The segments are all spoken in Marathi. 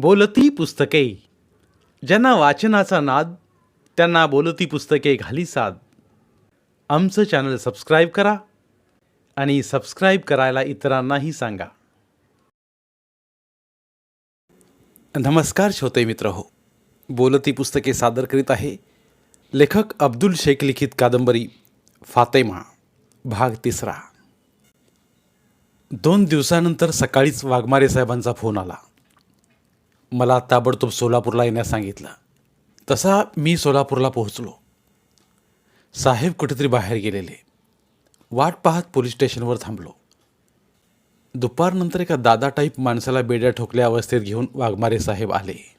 बोलती पुस्तके. ज्यांना वाचनाचा नाद त्यांना बोलती पुस्तके घाली साद. आमचं चॅनल सबस्क्राईब करा आणि सबस्क्राईब करायला इतरांनाही सांगा. नमस्कार श्रोते मित्र हो. बोलती पुस्तके सादर करीत आहे लेखक अब्दुल शेख लिखित कादंबरी फातेमा भाग तिसरा. दोन दिवसानंतर सकाळीच वाघमारे साहेबांचा फोन आला. मला ताबडतोब सोलापूरला येण्यास सांगितलं. तसा मी सोलापूरला पोहोचलो. साहेब कुठेतरी बाहेर गेलेले. वाट पाहत पोलीस स्टेशनवर थांबलो. दुपारनंतर एका दादा टाईप माणसाला बेड्या ठोकल्या अवस्थेत घेऊन वाघमारे साहेब आले.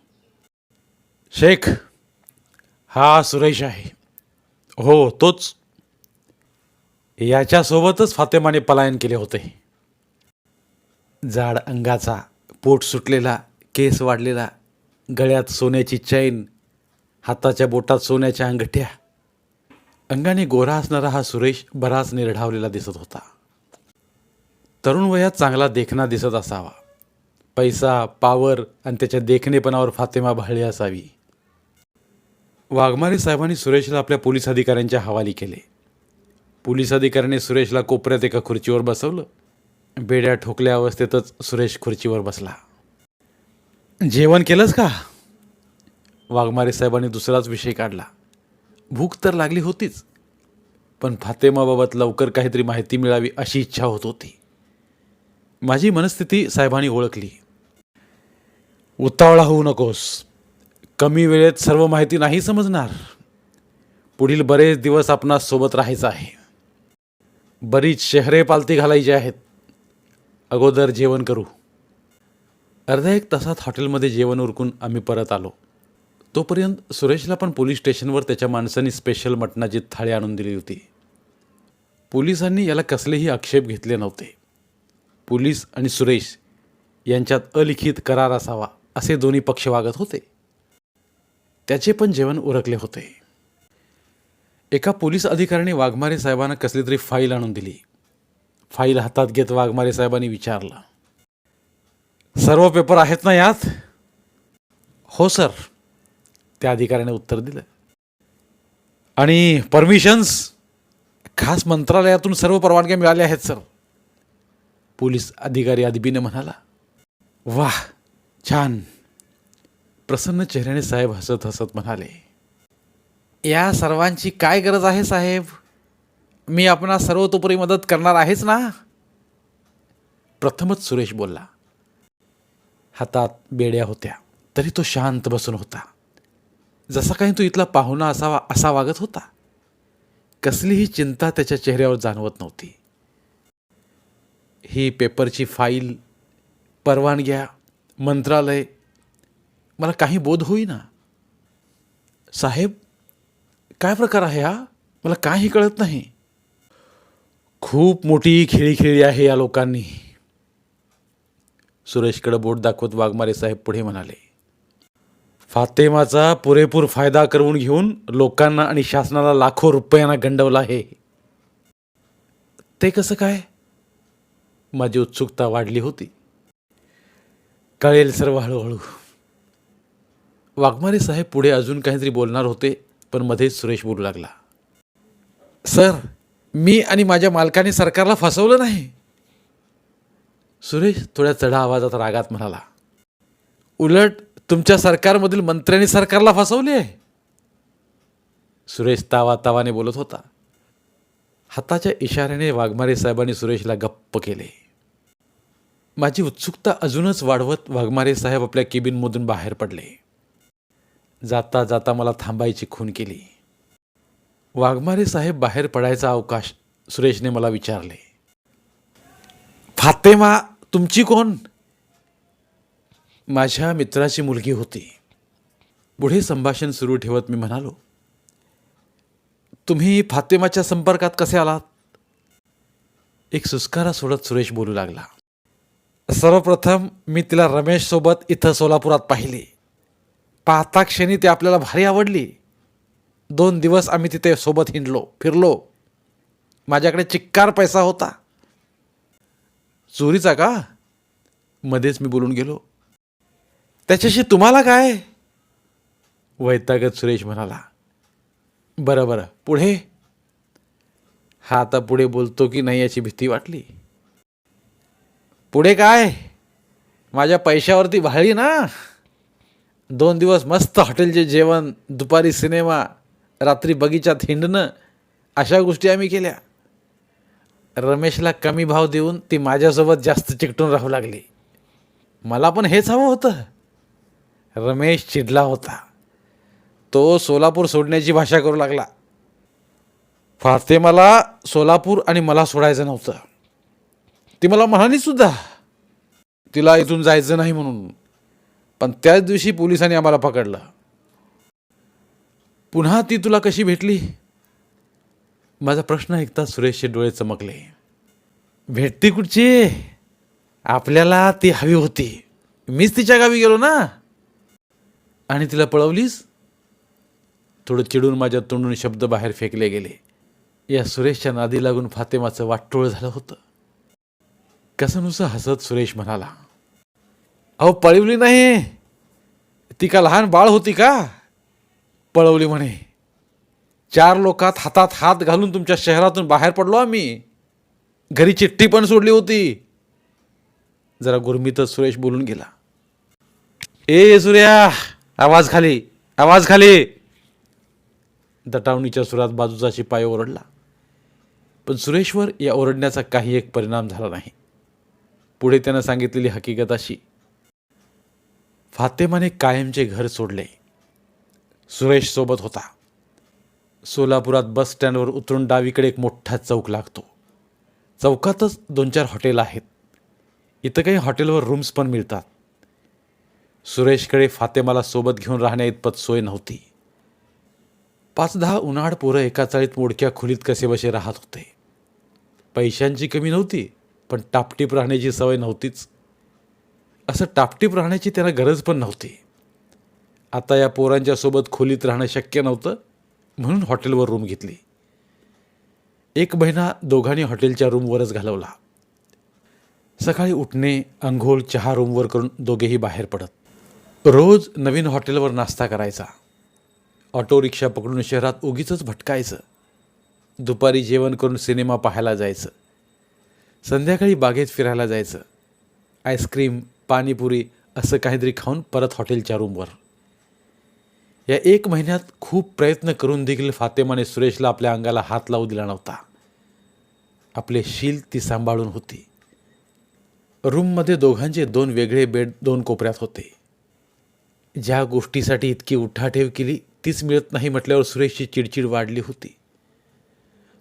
शेख हा सुरेश आहे. हो तोच. याच्यासोबतच फातेमाने पलायन केले होते. जाड अंगाचा पोट सुटलेला केस वाढलेला गळ्यात सोन्याची चैन हाताच्या बोटात सोन्याच्या अंगठ्या. अंगाने गोरा असणारा हा सुरेश बराच निर्ढावलेला दिसत होता. तरुण वयात चांगला देखणा दिसत असावा. पैसा पावर आणि त्याच्या देखणेपणावर फातेमा भाळली असावी. वाघमारे साहेबांनी सुरेशला आपल्या पोलीस अधिकाऱ्यांच्या हवाली केले. पोलीस अधिकाऱ्याने सुरेशला कोपऱ्यात एका खुर्चीवर बसवलं. बेड्या ठोकल्या अवस्थेतच सुरेश खुर्चीवर बसला. जेवण केलंस का? वाघमारे साहेबांनी दुसराच विषय काढला. भूक तर लागली होतीच पण फातेमाबाबत लवकर काहीतरी माहिती मिळावी अशी इच्छा होत होती. माझी मनस्थिती साहेबांनी ओळखली. उतावळा होऊ नकोस. कमी वेळेत सर्व माहिती नाही समजणार. पुढील बरेच दिवस आपणास सोबत राहायचं आहे. बरीच शहरे पालती घालायची आहेत. अगोदर जेवण करू. अर्ध्या एक तासात हॉटेलमध्ये जेवण उरकून आम्ही परत आलो. तोपर्यंत सुरेशला पण पोलीस स्टेशनवर त्याच्या माणसांनी स्पेशल मटणाची थाळी आणून दिली होती. पोलिसांनी याला कसलेही आक्षेप घेतले नव्हते. पोलीस आणि सुरेश यांच्यात अलिखित करार असावा असे दोन्ही पक्ष वागत होते. त्याचे पण जेवण उरकले होते. एका पोलीस अधिकाऱ्याने वाघमारे साहेबांना कसली तरी फाईल आणून दिली. फाईल हातात घेत वाघमारे साहेबांनी विचारला सर्व पेपर आहेत ना यात? हो सर. त्या अधिकाऱ्याने उत्तर दिलं. आणि परमिशन्स खास मंत्रालयातून सर्व परवानग्या मिळाल्या आहेत सर. पोलीस अधिकारी अदबीने म्हणाला वाह छान. प्रसन्न चेहऱ्याने साहेब हसत हसत म्हणाले या सर्वांची काय गरज आहे साहेब? मी आपणा सर्वतोपरी मदत करणार आहेच ना? प्रथमच सुरेश बोलला हातात बेड्या होत्या. तरी तो शांत बसून होता. जसा काही तो इथला पाहुणा असावा असा वागत होता. कसलीही चिंता त्याच्या चेहऱ्यावर जाणवत नव्हती. ही पेपरची फाईल परवानग्या मंत्रालय मला काही बोध होईना. साहेब काय प्रकार आहे हा? मला काही कळत नाही. खूप मोठी खेळी खेळली आहे या लोकांनी. सुरेशकडे बोट दाखवत वाघमारे साहेब पुढे म्हणाले फातेमाचा पुरेपूर फायदा करून घेऊन लोकांना आणि शासनाला लाखो रुपयांना गंडवला आहे. ते कसं काय? माझी उत्सुकता वाढली होती. कळेल सर्व हळूहळू. वाघमारे साहेब पुढे अजून काहीतरी बोलणार होते पण मध्येच सुरेश बोलू लागला सर मी आणि माझ्या मालकाने सरकारला फसवलं नाही. सुरेश थोड्या चढा आवाजात रागात म्हणाला उलट तुमच्या सरकारमधील मंत्र्यांनी सरकारला फसवले आहे. सुरेश तावा तावाने बोलत होता. हाताच्या इशाऱ्याने वाघमारे साहेबांनी सुरेशला गप्प केले. माझी उत्सुकता अजूनच वाढवत वाघमारे साहेब आपल्या केबिनमधून बाहेर पडले. जाता जाता मला थांबायची खून केली. वाघमारे साहेब बाहेर पडायचा अवकाश सुरेशने मला विचारले. फातेमा तुमची कोण? माझ्या मित्राची मुलगी होती. पुढे संभाषण सुरू ठेवत मी म्हणालो तुम्ही फातेमाच्या संपर्कात कसे आलात? एक सुस्कारा सोडत सुरेश बोलू लागला सर्वप्रथम मी तिला रमेशसोबत इथं सोलापुरात पाहिले. पाहता क्षणी ती आपल्याला भारी आवडली. दोन दिवस आम्ही तिथे सोबत हिंडलो फिरलो. माझ्याकडे चिक्कार पैसा होता. चोरीचा का? मध्येच मी बोलून गेलो. त्याच्याशी तुम्हाला काय? वैतागत सुरेश म्हणाला बरं बरं पुढे. हा आता पुढे बोलतो की नाही याची भीती वाटली. पुढे काय? माझ्या पैशावरती भाळी ना. दोन दिवस मस्त हॉटेलचे जेवण दुपारी सिनेमा रात्री बगीचात हिंडणं अशा गोष्टी आम्ही केल्या. रमेशला कमी भाव देऊन ती माझ्यासोबत जास्त चिकटून राहू लागली. मला पण हेच हवं होतं. रमेश चिडला होता. तो सोलापूर सोडण्याची भाषा करू लागला. फातेमाला सोलापूर आणि मला सोडायचं नव्हतं. ती मला म्हणाली सुद्धा तिला इथून जायचं नाही म्हणून. पण त्याच दिवशी पोलिसांनी आम्हाला पकडलं. पुन्हा ती तुला कशी भेटली? माझा प्रश्न ऐकता सुरेशचे डोळे चमकले. भेटती कुठची? आपल्याला ती हवी होती. मीच तिच्या गावी गेलो ना. आणि तिला पळवलीस? थोडं चिडून माझ्या तोंडून शब्द बाहेर फेकले गेले. या सुरेशच्या नादी लागून फातेमाचं वाटटोळ झालं होतं. कसं नुसतं हसत सुरेश म्हणाला अहो पळवली नाही. ती का लहान बाळ होती का? पळवली म्हणे. चार लोकात हातात हात घालून तुमच्या शहरातून बाहेर पडलो आम्ही. घरी चिठ्ठी पण सोडली होती. जरा गुरमीतच सुरेश बोलून गेला. ए सूर्या आवाज खाली आवाज खाली. दटावणीच्या सुरात बाजूचा शिपाई ओरडला. पण सुरेशवर या ओरडण्याचा काही एक परिणाम झाला नाही. पुढे त्यानं सांगितलेली हकीकत अशी. फातेमाने कायमचे घर सोडले. सुरेश सोबत होता. सोलापुरात बस स्टँडवर उतरून डावीकडे एक मोठा चौक लागतो. चौकातच दोन चार हॉटेल आहेत. इथं काही हॉटेलवर रूम्स पण मिळतात. सुरेशकडे फातेमाला सोबत घेऊन राहण्या इतपत सोय नव्हती. पाच दहा उन्हाळ पोरं एका चाळीत मोडक्या खोलीत कसेबसे राहत होते. पैशांची कमी नव्हती पण टापटीप राहण्याची सवय नव्हतीच. असं टापटीप राहण्याची त्यांना गरज पण नव्हती. आता या पोरांच्या सोबत खोलीत राहणं शक्य नव्हतं. म्हणून हॉटेलवर रूम घेतली. एक महिना दोघांनी हॉटेलच्या रूमवरच घालवला. सकाळी उठणे अंघोळ चहा रूमवर करून दोघेही बाहेर पडत. रोज नवीन हॉटेलवर नाश्ता करायचा. ऑटो रिक्षा पकडून शहरात उगीच भटकायचं. दुपारी जेवण करून सिनेमा पाहायला जायचं. संध्याकाळी बागेत फिरायला जायचं. आईस्क्रीम पाणीपुरी असं काहीतरी खाऊन परत हॉटेलच्या रूमवर. या एक महिन्यात खूप प्रयत्न करून देखील फातेमाने सुरेशला आपल्या अंगाला हात लावू दिला नव्हता. आपले शील ती सांभाळून होती. रूममध्ये दोघांचे दोन वेगळे बेड दोन कोपऱ्यात होते. ज्या गोष्टीसाठी इतकी उठाठेव केली तीच मिळत नाही म्हटल्यावर सुरेशची चिडचिड वाढली होती.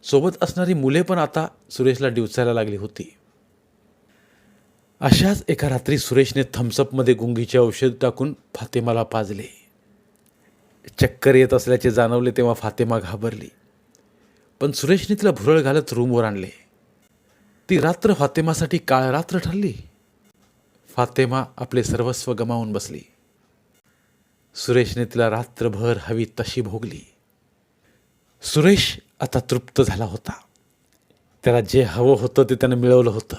सोबत असणारी मुले पण आता सुरेशला डिवचायला लागली होती. अशाच एका रात्री सुरेशने थम्सअपमध्ये गुंगीचे औषध टाकून फातेमाला पाजले. चक्कर येत असल्याचे जाणवले तेव्हा फातेमा घाबरली. पण सुरेशने तिला भुरळ घालत रूमवर आणले. ती रात्र फातेमासाठी काळ रात्र ठरली. फातेमा आपले सर्वस्व गमावून बसली. सुरेशने तिला रात्रभर हवी तशी भोगली. सुरेश आता तृप्त झाला होता. त्याला जे हवं होतं ते त्यानं मिळवलं होतं.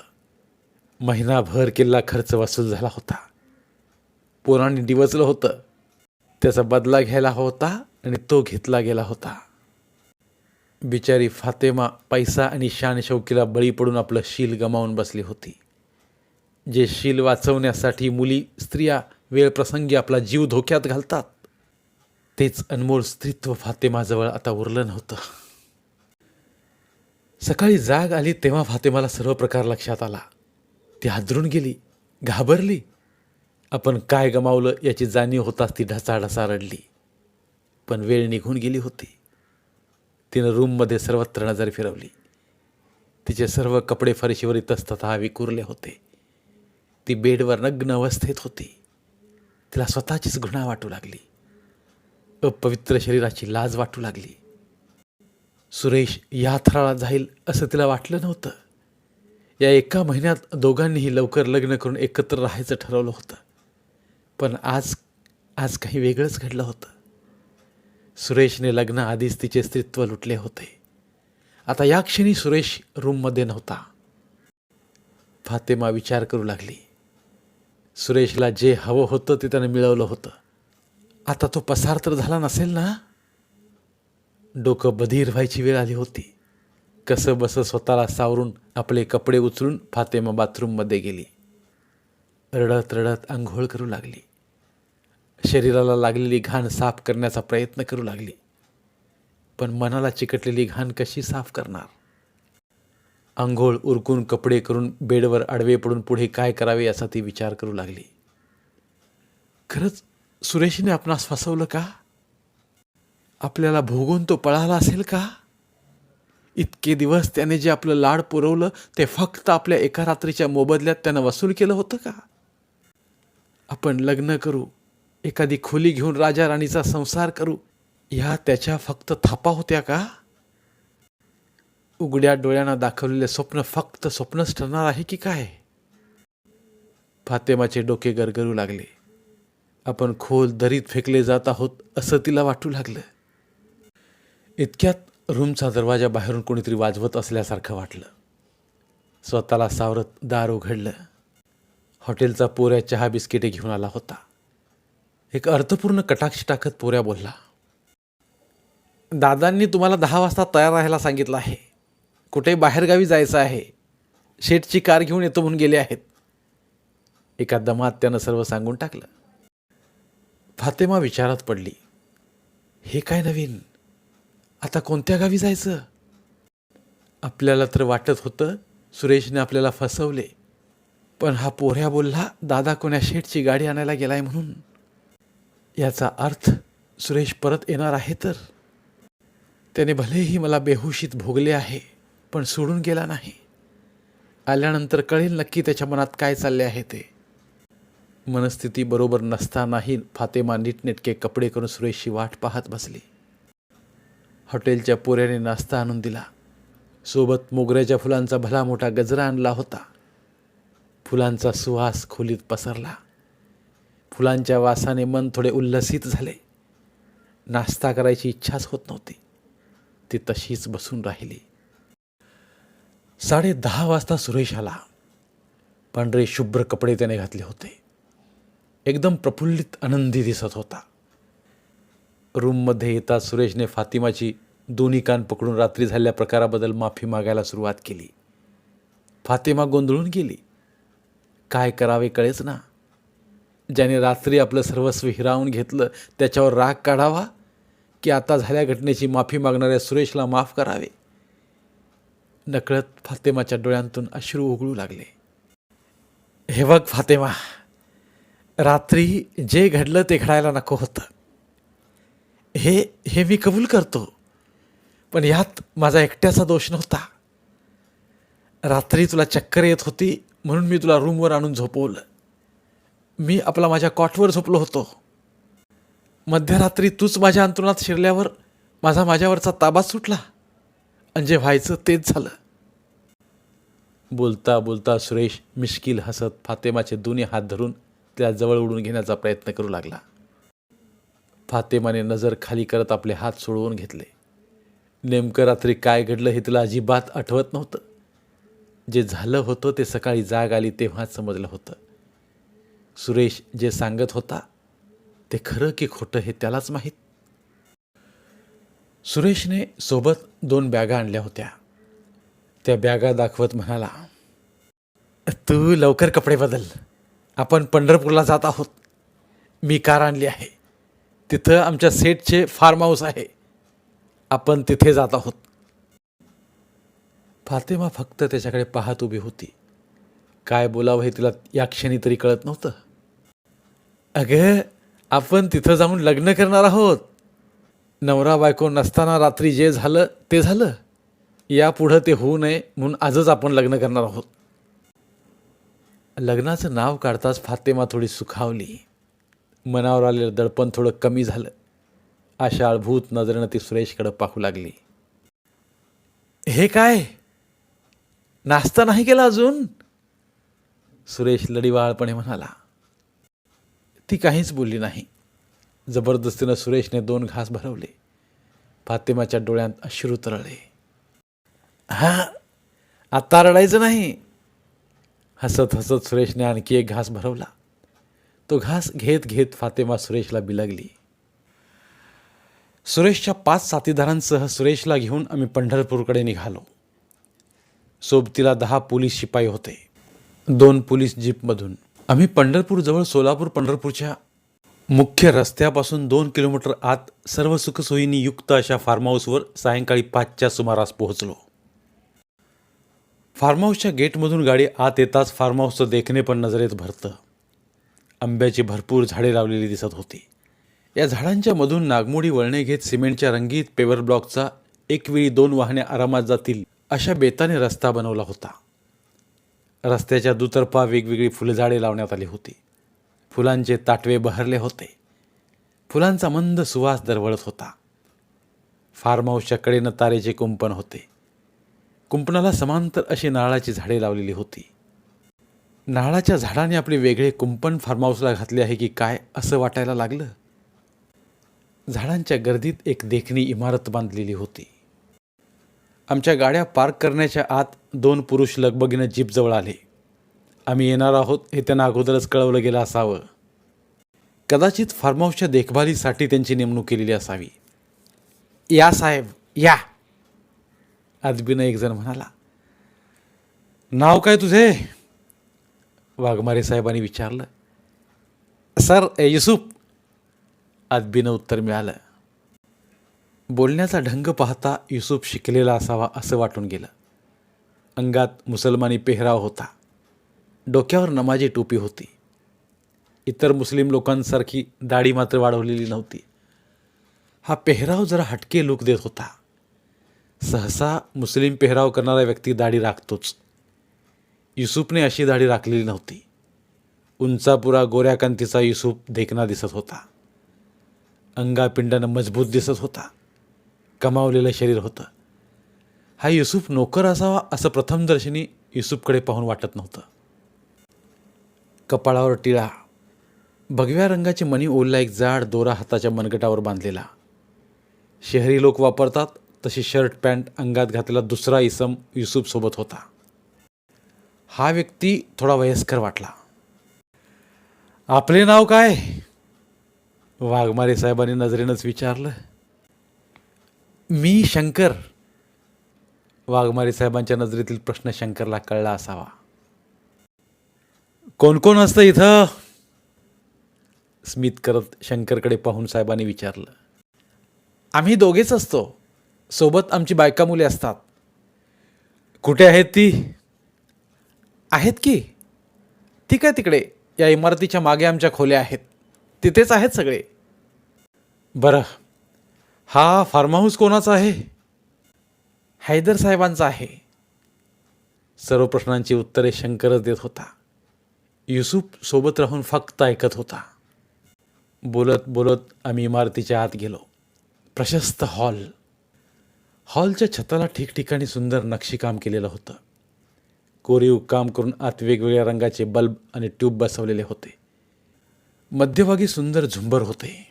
महिनाभर केलेला खर्च वसूल झाला होता. पोरांनी डिवचलं होतं. त्याचा बदला घ्यायला होता आणि तो घेतला गेला होता. बिचारी फातेमा पैसा आणि शान शौकीला बळी पडून आपलं शील गमावून बसली होती. जे शील वाचवण्यासाठी मुली स्त्रिया वेळप्रसंगी आपला जीव धोक्यात घालतात तेच अनमोल स्त्रीत्व फातेमाजवळ आता उरलं नव्हतं. सकाळी जाग आली तेव्हा फातेमाला सर्व प्रकार लक्षात आला. ती हादरून गेली घाबरली आपण काय गमावलं याची जाणीव होताच ती ढसाढसा रडली. पण वेळ निघून गेली होती. तिनं रूममध्ये सर्वत्र नजर फिरवली. तिचे सर्व कपडे फरशीवर इतस्ततः विकुरले होते. ती बेडवर नग्न अवस्थेत होती. तिला स्वतःचीच घृणा वाटू लागली. अपवित्र शरीराची लाज वाटू लागली. सुरेश या थराळात जाईल असं तिला वाटलं नव्हतं. या एका महिन्यात दोघांनीही लवकर लग्न करून एकत्र राहायचं ठरवलं होतं. पण आज आज काही वेगळंच घडलं होतं. सुरेशने लग्नाआधीच तिचे स्त्रीत्व लुटले होते. आता या क्षणी सुरेश रूममध्ये नव्हता. फातेमा विचार करू लागली. सुरेशला जे हवं होतं ते त्यानं मिळवलं होतं. आता तो पसार तर झाला नसेल ना? डोकं बधीर व्हायची वेळ आली होती. कसं बसं स्वतःला सावरून आपले कपडे उचलून फातेमा बाथरूममध्ये गेली. रडत रडत आंघोळ करू लागली. शरीराला लागलेली घाण साफ करण्याचा प्रयत्न करू लागली. पण मनाला चिकटलेली घाण कशी साफ करणार? आंघोळ उरकून कपडे करून बेडवर आडवे पडून पुढे काय करावे याचा ती विचार करू लागली. खरंच सुरेशने आपणास फसवलं का? आपल्याला भोगून तो पळाला असेल का? इतके दिवस त्याने जे आपलं लाड पुरवलं ते फक्त आपल्या एका रात्रीच्या मोबदल्यात त्यानं वसूल केलं होतं का? आपण लग्न करू एखादी खोली घेऊन राजा राणीचा संसार करू. ह्या त्याच्या फक्त थापा होत्या का? उघड्या डोळ्यांना दाखवलेले स्वप्न फक्त स्वप्नच ठरणार आहे की काय? फातेमाचे डोके गरगरू लागले. आपण खोल दरीत फेकले जात आहोत असं तिला वाटू लागलं. इतक्यात रूमचा दरवाजा बाहेरून कोणीतरी वाजवत असल्यासारखं वाटलं. स्वतःला सावरत दार उघडलं. हॉटेलचा पोऱ्या चहा बिस्किटे घेऊन आला होता. एक अर्थपूर्ण कटाक्ष टाकत पोऱ्या बोलला दादांनी तुम्हाला दहा वाजता तयार राहायला सांगितलं आहे. कुठे बाहेरगावी जायचं आहे. शेठची कार घेऊन येतो म्हणून गेले आहेत. एका दमात त्यानं सर्व सांगून टाकलं. फातेमा विचारात पडली हे काय नवीन? आता कोणत्या गावी जायचं? आपल्याला तर वाटत होतं सुरेशने आपल्याला फसवले पण हा पोऱ्या बोलला दादा कोण्या शेठची गाडी आणायला गेलाय म्हणून. याचा अर्थ सुरेश परत येणार आहे तर? त्याने भलेही मला बेहुशीत भोगले आहे पण सोडून गेला नाही. आल्यानंतर कळेल नक्की त्याच्या मनात काय चालले आहे ते. मनस्थिती बरोबर नसतानाही फातेमा नीटनेटके कपडे करून सुरेशची वाट पाहत बसली. हॉटेलच्या पोऱ्याने नाश्ता आणून दिला. सोबत मोगऱ्याच्या फुलांचा भला मोठा गजरा आणला होता. फुलांचा सुवास खोलीत पसरला. फुलांच्या वासाने मन थोडे उल्लसित झाले. नाश्ता करायची इच्छाच होत नव्हती. ती तशीच बसून राहिली. साडे दहा वाजता सुरेश आला. पांढरे शुभ्र कपडे त्याने घातले होते. एकदम प्रफुल्लित आनंदी दिसत होता. रूममध्ये येताच सुरेशने फातिमाची दोन्ही कान पकडून रात्री झालेल्या प्रकाराबद्दल माफी मागायला सुरुवात केली. फातिमा गोंधळून गेली. काय करावे कळेच ना. ज्याने रात्री आपलं सर्वस्व हिरावून घेतलं त्याच्यावर राग काढावा की आता झाल्या घटनेची माफी मागणाऱ्या सुरेशला माफ करावे. नकळत फातेमाच्या डोळ्यांतून अश्रू उघडू लागले. हे बघ फातेमा रात्री जे घडलं ते घडायला नको होतं. हे हे मी कबूल करतो पण यात माझा एकट्याचा दोष नव्हता. रात्री तुला चक्कर येत होती म्हणून मी तुला रूमवर आणून झोपवलं. मी आपला माझ्या कॉटवर झोपलो होतो. मध्यरात्री तूच माझ्या अंतरुणात शिरल्यावर माझा माझ्यावरचा ताबा सुटला आणि जे व्हायचं तेच झालं. बोलता बोलता सुरेश मिश्किल हसत फातेमाचे दोन्ही हात धरून त्या जवळ उडून घेण्याचा प्रयत्न करू लागला. फातेमाने नजर खाली करत आपले हात सोडवून घेतले. नेमकं रात्री काय घडलं हे तिला अजिबात आठवत नव्हतं. जे झालं होतं ते सकाळी जाग आली तेव्हाच समजलं होतं. सुरेश जे सांगत होता ते खरं की खोटं हे त्यालाच माहीत? सुरेशने सोबत दोन बॅगा आणल्या होत्या. त्या बॅगा दाखवत म्हणाला तू लवकर कपडे बदल. आपण पंढरपूरला जात आहोत. मी कार आणली आहे. तिथं आमच्या सेटचे फार्म हाऊस आहे. आपण तिथे जात आहोत. फातेमा फक्त त्याच्याकडे पाहत उभी होती. काय बोलावं हे तिला या क्षणी तरी कळत नव्हतं. अगं आपण तिथं जाऊन लग्न करणार आहोत. नवरा बायको नसताना रात्री जे झालं ते झालं. यापुढं ते होऊ नये म्हणून आजच आपण लग्न करणार आहोत. लग्नाचं नाव काढताच फातेमा थोडी सुखावली. मनावर आलेलं दडपण थोडं कमी झालं. आशाळभूत नजरेनं ती सुरेशकडं पाहू लागली. हे काय? नाश्ता नाही केला अजून? सुरेश लढीवाळपणे म्हणाला. ती काहीच बोलली नाही. जबरदस्तीनं सुरेशने दोन घास भरवले. फातिमाच्या डोळ्यात अश्रू तरळले. हा आत्ता रडायचं नाही. हसत हसत सुरेशने आणखी एक घास भरवला. तो घास घेत घेत फातेमा सुरेशला बिलगली. सुरेशच्या पाच साथीदारांसह सुरेशला घेऊन आम्ही पंढरपूरकडे निघालो. सोबतीला दहा पोलीस शिपाई होते. दोन पोलीस जीपमधून. आम्ही पंढरपूरजवळ सोलापूर पंढरपूरच्या मुख्य रस्त्यापासून दोन किलोमीटर आत सर्व सुखसोयींनी युक्त अशा फार्म हाऊसवर सायंकाळी पाचच्या सुमारास पोहोचलो. फार्म हाऊसच्या गेटमधून गाडी आत येताच फार्म हाऊसचं देखणे पण नजरेत भरतं. आंब्याची भरपूर झाडे लावलेली दिसत होती. या झाडांच्या मधून नागमोडी वळणे घेत सिमेंटच्या रंगीत पेवर ब्लॉकचा एक वेळी दोन वाहने आरामात जातील अशा बेताने रस्ता बनवला होता. रस्त्याच्या दुतर्फा वेगवेगळी फुलझाडे लावण्यात आली होती. फुलांचे ताटवे बहरले होते. फुलांचा मंद सुवास दरवळत होता. फार्म हाऊसच्या कडेनं तारेचे कुंपण होते. कुंपणाला समांतर अशी नारळाची झाडे लावलेली होती. नारळाच्या झाडाने आपले वेगळे कुंपण फार्म हाऊसला घातले आहे की काय असं वाटायला लागलं? झाडांच्या गर्दीत एक देखणी इमारत बांधलेली होती. आमच्या गाड्या पार्क करण्याच्या आत दोन पुरुष लगबगीनं जीपजवळ आले. आम्ही येणार आहोत हे त्यांना अगोदरच कळवलं गेलं असावं. कदाचित फार्महाऊसच्या देखभालीसाठी त्यांची नेमणूक केलेली असावी. या साहेब या. आदबीनं एकजण म्हणाला नाव काय तुझे? वाघमारे साहेबांनी विचारलं सर युसुफ. आदबीनं उत्तर मिळालं बोलण्याचा ढंग पाहता युसुफ शिकलेला असावा असं वाटून गेलं. अंगात मुसलमानी पेहराव होता. डोक्यावर नमाजी टोपी होती. इतर मुस्लिम लोकांसारखी दाढी मात्र वाढवलेली नव्हती. हा पेहराव जरा हटके लूक देत होता. सहसा मुस्लिम पेहराव करणारा व्यक्ती दाढी राखतोच. युसुफने अशी दाढी राखलेली नव्हती. उंचापुरा गोऱ्याकांतीचा युसुफ देखना दिसत होता. अंगापिंडानं मजबूत दिसत होता. कमावलेलं शरीर होतं. हा युसुफ नोकर असावा असं प्रथमदर्शनी युसुफकडे पाहून वाटत नव्हतं. कपाळावर टिळा भगव्या रंगाची मणी ओलला एक जाड दोरा हाताच्या मनगटावर बांधलेला. शहरी लोक वापरतात तशी शर्ट पॅन्ट अंगात घातलेला दुसरा इसम युसुफसोबत होता. हा व्यक्ती थोडा वयस्कर वाटला. आपले नाव काय? वाघमारे साहेबांनी नजरेनंच विचारलं. मी शंकर. वाघमारे साहेबांच्या नजरेतील प्रश्न शंकरला कळला असावा. कोण कोण असतं इथं? स्मित करत शंकरकडे पाहून साहेबांनी विचारलं. आम्ही दोघेच असतो. सोबत आमची बायका मुले असतात. कुठे आहेत ती? आहेत की? ठीक आहे तिकडे? या इमारतीच्या मागे आमच्या खोल्या आहेत. तिथेच आहेत सगळे. बरं. हा फार्म हाऊस कोणाचा आहे? हैदर साहेबांचा आहे. सर्व प्रश्नांची उत्तरे शंकरच देत होता. युसुफ सोबत राहून फक्त ऐकत होता. बोलत बोलत आम्ही इमारतीच्या आत गेलो. प्रशस्त हॉल. हॉलच्या छताला ठिकठिकाणी सुंदर नक्षीकाम केलेलं होतं. कोरीव काम करून आत वेगवेगळ्या रंगाचे बल्ब आणि ट्यूब बसवलेले होते. मध्यभागी सुंदर झुंबर होते.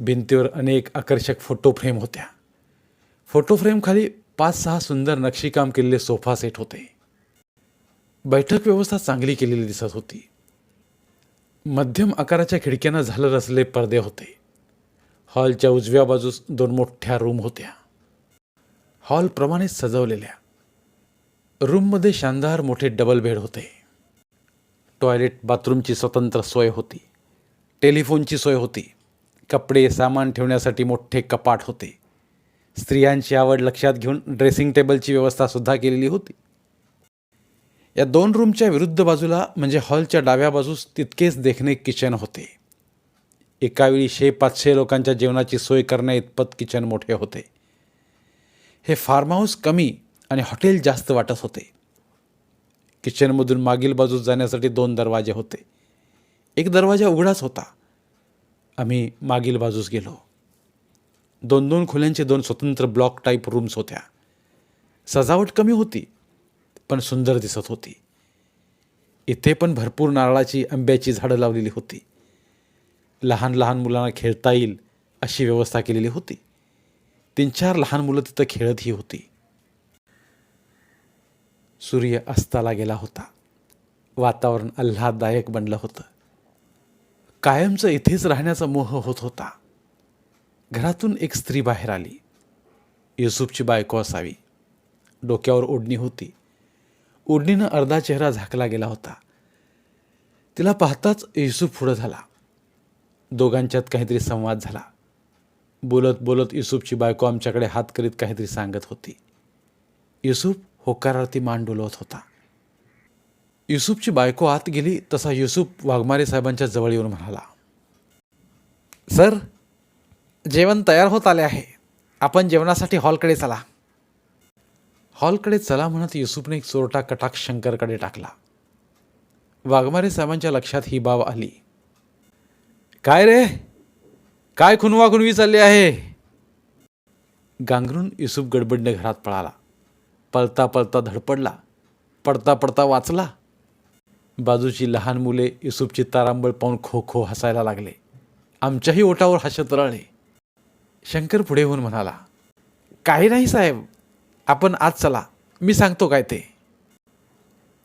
भिंतीवर अनेक आकर्षक फोटो फ्रेम होत्या. फोटो फ्रेम खाली पाच सहा सुंदर नक्षीकाम केलेले सोफा सेट होते. बैठक व्यवस्था चांगली केलेली दिसत होती. मध्यम आकाराच्या खिडक्यांना झालर असलेले पडदे होते. हॉलच्या उजव्या बाजूस दोन मोठ्या रूम होत्या. हॉलप्रमाणे सजवलेल्या. रूममध्ये शानदार मोठे डबल बेड होते. टॉयलेट बाथरूमची स्वतंत्र सोय होती. टेलिफोनची सोय होती. कपडे सामान ठेवण्यासाठी मोठे कपाट होते. स्त्रियांची आवड लक्षात घेऊन ड्रेसिंग टेबलची व्यवस्थासुद्धा केलेली होती. या दोन रूमच्या विरुद्ध बाजूला म्हणजे हॉलच्या डाव्या बाजूस तितकेच देखणे किचन होते. एकावेळी शे पाचशे लोकांच्या जेवणाची सोय करण्या इतपत किचन मोठे होते. हे फार्म हाऊस कमी आणि हॉटेल जास्त वाटत होते. किचनमधून मागील बाजूस जाण्यासाठी दोन दरवाजे होते. एक दरवाजा उघडाच होता. आम्ही मागील बाजूस गेलो. दोन दोन खोल्यांचे दोन स्वतंत्र ब्लॉक टाईप रूम्स होत्या. सजावट कमी होती पण सुंदर दिसत होती. इथे पण भरपूर नारळाची आंब्याची झाडं लावलेली होती. लहान लहान मुलांना खेळता येईल अशी व्यवस्था केलेली होती. तीन चार लहान मुलं तिथं खेळतही होती. सूर्य अस्ताला गेला होता. वातावरण आल्हाददायक बनलं होतं. कायमचं इथेच राहण्याचा मोह होत होता. घरातून एक स्त्री बाहेर आली. युसुफची बायको असावी. डोक्यावर ओढणी होती. ओढणीनं अर्धा चेहरा झाकला गेला होता. तिला पाहताच युसुफ पुढं झाला. दोघांच्यात काहीतरी संवाद झाला. बोलत बोलत युसुफची बायको आमच्याकडे हात करीत काहीतरी सांगत होती. युसुफ होकारार्थी मान डोलवत होता. युसुफची बायको आत गेली तसा युसुफ वाघमारे साहेबांच्या जवळ येऊन म्हणाला सर जेवण तयार होत आले आहे. आपण जेवणासाठी हॉलकडे चला. हॉलकडे चला म्हणत युसुफने एक चोरटा कटाक्ष शंकरकडे टाकला. वाघमारे साहेबांच्या लक्षात ही बाब आली. काय रे? काय खुनवा खुनवी चालली आहे? गांगरून युसुफ गडबडने घरात पळाला. पळता पळता धडपडला. पडता पडता वाचला. बाजूची लहान मुले युसुफची तारांबळ पाहून खो खो हसायला लागले. आमच्याही ओटावर हसत रळले शंकर पुढे होऊन म्हणाला काही नाही साहेब आपण आज चला. मी सांगतो काय ते.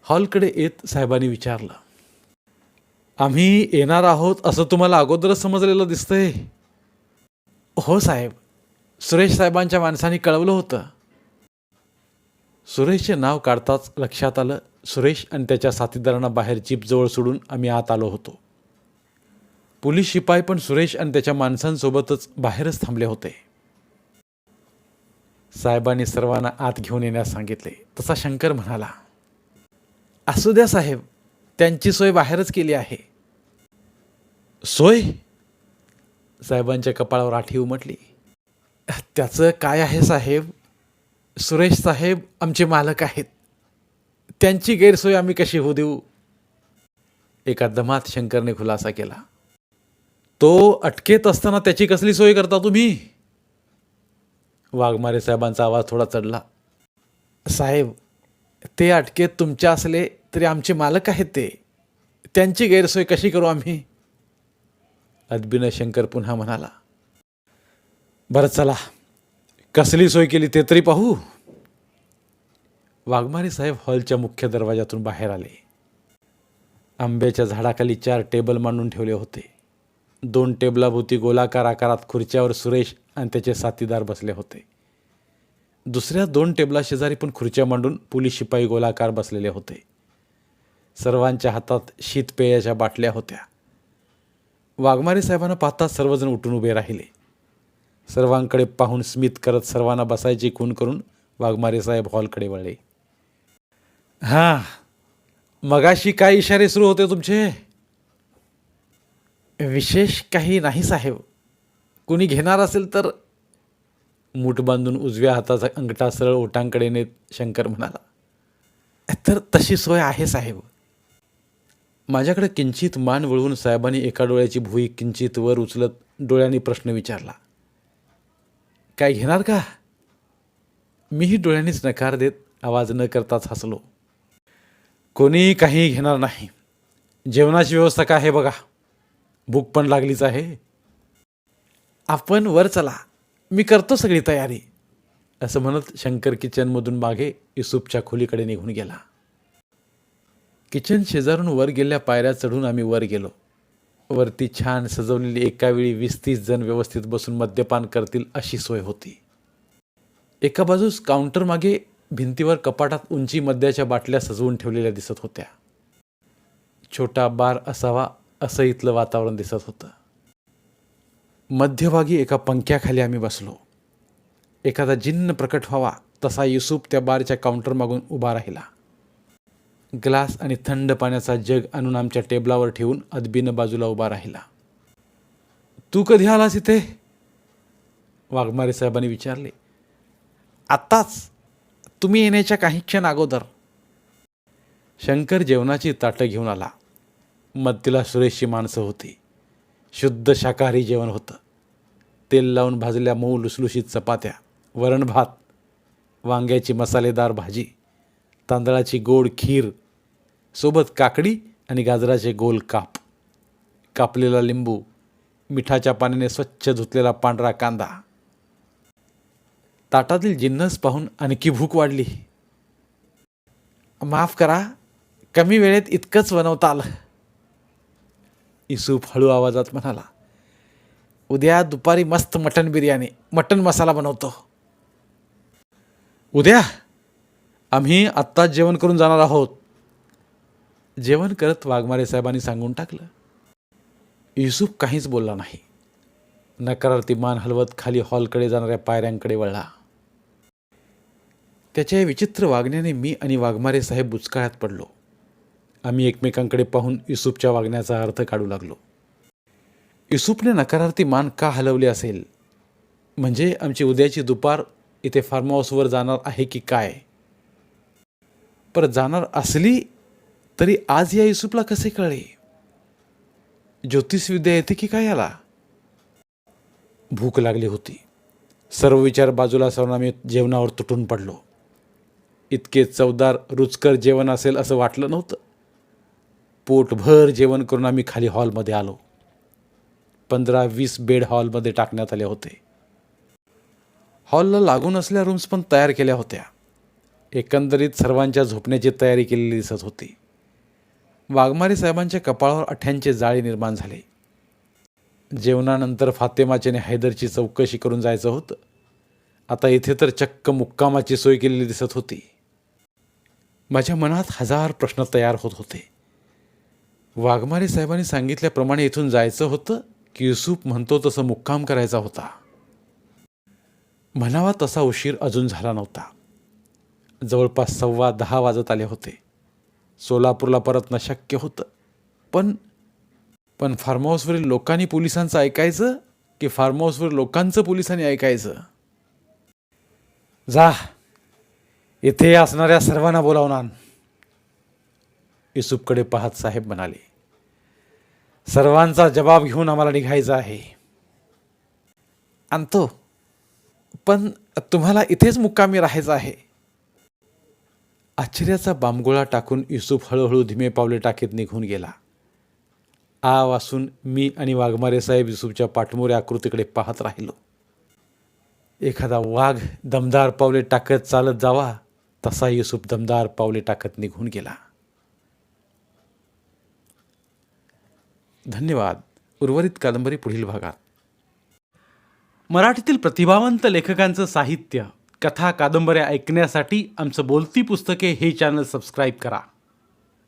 हॉलकडे येत साहेबांनी विचारलं आम्ही येणार आहोत असं तुम्हाला अगोदरच समजलेलं दिसतंय? हो साहेब सुरेश साहेबांच्या माणसाने कळवलं होतं. सुरेशचे नाव काढताच लक्षात आलं सुरेश आणि त्याच्या साथीदारांना बाहेर जीपजवळ सोडून आम्ही आत आलो होतो. पोलीस शिपाई पण सुरेश आणि त्याच्या माणसांसोबतच बाहेरच थांबले होते. साहेबांनी सर्वांना आत घेऊन येण्यास सांगितले. तसा शंकर म्हणाला असू द्या साहेब त्यांची सोय बाहेरच केली आहे. सोय? साहेबांच्या कपाळावर आठी उमटली. त्याचं काय आहे साहेब? सुरेश साहेब आमचे मालक आहेत. त्यांची गैरसोय आम्ही कशी होऊ देऊ? एका दमात शंकरने खुलासा केला. तो अटकेत असताना त्याची कसली सोय करता तुम्ही? वाघमारे साहेबांचा आवाज थोडा चढला. साहेब ते अटकेत तुमच्या असले तरी आमचे मालक आहेत ते. त्यांची गैरसोय कशी करू आम्ही? अदबीनं शंकर पुन्हा म्हणाला बरं चला कसली सोय केली ते तरी पाहू. वाघमारे साहेब हॉलच्या मुख्य दरवाजातून बाहेर आले. आंब्याच्या झाडाखाली चार टेबल मांडून ठेवले होते. दोन टेबलाभोवती गोलाकार आकारात खुर्च्यावर सुरेश आणि त्याचे साथीदार बसले होते. दुसऱ्या दोन टेबला शेजारी पण खुर्च्या मांडून पोलीस शिपाई गोलाकार बसलेले होते. सर्वांच्या हातात शीतपेयाच्या बाटल्या होत्या. वाघमारे साहेबांना पाहताच सर्वजण उठून उभे राहिले. सर्वांकडे पाहून स्मित करत सर्वांना बसायची खून करून वाघमारे साहेब हॉलकडे वळले. हां. मगाशी काय इशारे सुरू होते तुमचे? विशेष काही नाही साहेब. कुणी घेणार असेल तर मूठ बांधून उजव्या हाताचा अंगठा सरळ ओटांकडे नेत शंकर म्हणाला तर तशी सोय आहे साहेब. माझ्याकडे किंचित मान वळवून साहेबांनी एका डोळ्याची भुई किंचित वर उचलत डोळ्यांनी प्रश्न विचारला काय घेणार का? मीही डोळ्यांनीच नकार देत आवाज न करताच हसलो. कोणी काही घेणार नाही. जेवणाची व्यवस्था काय आहे बघा? भूक पण लागलीच आहे. आपण वर चला. मी करतो सगळी तयारी. असं म्हणत शंकर किचनमधून मागे युसुफच्या खोलीकडे निघून गेला. किचन शेजारून वर गेल्या पायऱ्या चढून आम्ही वर गेलो. वरती छान सजवलेली एकावेळी वीस तीस जण व्यवस्थित बसून मद्यपान करतील अशी सोय होती. एका बाजूस काउंटरमागे भिंतीवर कपाटात उंची मद्याच्या बाटल्या सजवून ठेवलेल्या दिसत होत्या. छोटा बार असावा असं इथलं वातावरण दिसत होतं. मध्यभागी एका पंख्याखाली आम्ही बसलो. एखादा जिन्न प्रकट व्हावा तसा युसुफ त्या बारच्या काउंटर मागून उभा राहिला. ग्लास आणि थंड पाण्याचा जग आणून आमच्या टेबलावर ठेवून अदबीनं बाजूला उभा राहिला. तू कधी आलास इथे? वाघमारे साहेबांनी विचारले. आत्ताच. तुम्ही येण्याच्या काही क्षण अगोदर शंकर जेवणाची ताटं घेऊन आला. मत्तीला सुरेशची माणसं होती. शुद्ध शाकाहारी जेवण होतं. तेल लावून भाजल्या मऊ लुसलुशीत चपात्या वरण भात वांग्याची मसालेदार भाजी तांदळाची गोड खीर सोबत काकडी आणि गाजराचे गोल काप कापलेला लिंबू मिठाच्या पाण्याने स्वच्छ धुतलेला पांढरा कांदा ताटातील जिन्नस पाहून आणखी भूक वाढली. माफ करा कमी वेळेत इतकंच बनवता आलं. इसूफ हळू आवाजात म्हणाला उद्या दुपारी मस्त मटण बिर्याणी मटण मसाला बनवतो. उद्या? आम्ही आत्ताच जेवण करून जाणार आहोत. जेवण करत वाघमारे साहेबांनी सांगून टाकलं. युसुफ काहीच बोलला नाही. नकारार्थी मान हलवत खाली हॉलकडे जाणाऱ्या पायऱ्यांकडे वळला. त्याच्या या विचित्र वागण्याने मी आणि वाघमारे साहेब बुचकाळ्यात पडलो. आम्ही एकमेकांकडे पाहून युसुफच्या वागण्याचा अर्थ काढू लागलो. युसुफने नकारार्थी मान का हलवली असेल? म्हणजे आमची उद्याची दुपार इथे फार्म हाऊसवर जाणार आहे की काय? पर जाणार असली तरी आज या युसुफला कसे कळे ज्योतिषविद्या येते की काय याला? भूक लागली होती. सर्व विचार बाजूला सरून आम्ही जेवणावर तुटून पडलो. इतके चवदार रुचकर जेवण असेल असं वाटलं नव्हतं. पोटभर जेवण करून आम्ही खाली हॉलमध्ये आलो. पंधरा वीस बेड हॉलमध्ये टाकण्यात आले होते. हॉलला लागून असल्या रूम्स पण तयार केल्या होत्या. एकंदरीत सर्वांच्या झोपण्याची तयारी केलेली दिसत होती. वाघमारे साहेबांच्या कपाळावर अठ्यांचे जाळे निर्माण झाले. जेवणानंतर फातेमाच्याने हैदरची चौकशी करून जायचं होतं. आता इथे तर चक्क मुक्कामाची सोय केलेली दिसत होती. माझ्या मनात हजार प्रश्न तयार होत होते. वाघमारे साहेबांनी सांगितल्याप्रमाणे इथून जायचं होतं की युसूफ म्हणतो तसं मुक्काम करायचा होता. म्हणावा तसा उशीर अजून झाला नव्हता. जवळपास सव्वा दहा वाजत आले होते. सोलापूरला परतणं शक्य होतं. पण पण फार्म हाऊसवरील लोकांनी पोलिसांचं ऐकायचं की फार्महाऊसवरील लोकांचं पोलिसांनी ऐकायचं? जा. इथे असणाऱ्या सर्वांना बोलावणार युसुफकडे पाहत साहेब म्हणाले सर्वांचा जबाब घेऊन आम्हाला निघायचा आहे. आणतो पण तुम्हाला इथेच मुक्कामी राहायचं आहे. आश्चर्याचा बांबगोळा टाकून युसुफ हळूहळू धीमे पावले टाकीत निघून गेला. आ वासून मी आणि वाघमारे साहेब युसुफच्या पाठमोऱ्या आकृतीकडे पाहत राहिलो. एखादा वाघ दमदार पावले टाकत चालत जावा. तसा युसुफ दमदार पावले टाकत निघून गेला. धन्यवाद. उर्वरित कादंबरी पुढील भागात. मराठीतील प्रतिभावंत लेखकांचं साहित्य कथा कादंबऱ्या ऐकण्यासाठी आमचं बोलती पुस्तके हे चॅनल सबस्क्राईब करा.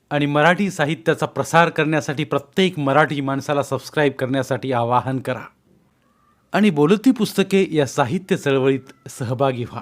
आणि मराठी साहित्याचा प्रसार करण्यासाठी प्रत्येक मराठी माणसाला सबस्क्राईब करण्यासाठी आवाहन करा. आणि बोलती पुस्तके या साहित्य चळवळीत सहभागी व्हा.